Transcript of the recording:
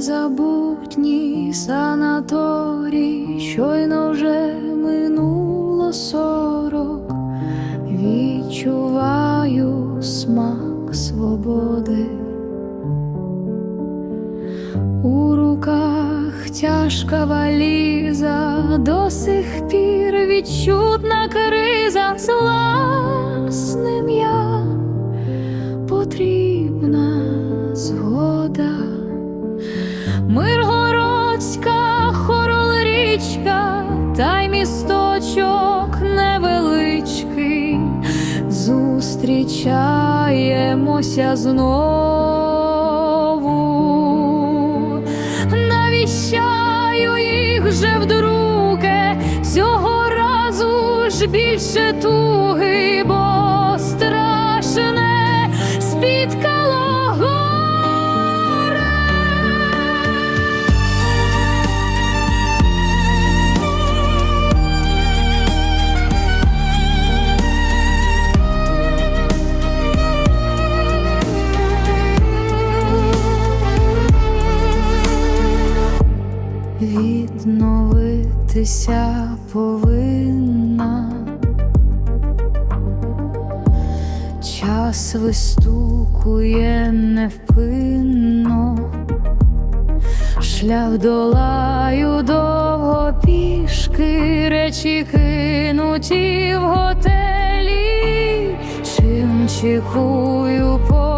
Незабутній санаторій, щойно вже минуло сорок, відчуваю смак свободи. У руках тяжка валіза, до сих пір відчутна криза з власним я потрібна згода. Зустрічаємося знову, навіщаю їх вже вдруге, цього разу ж більше туги, Відновитися повинна. Час вистукує невпинно, шлях долаю довго пішки, речі кинуті в готелі, чим чекую по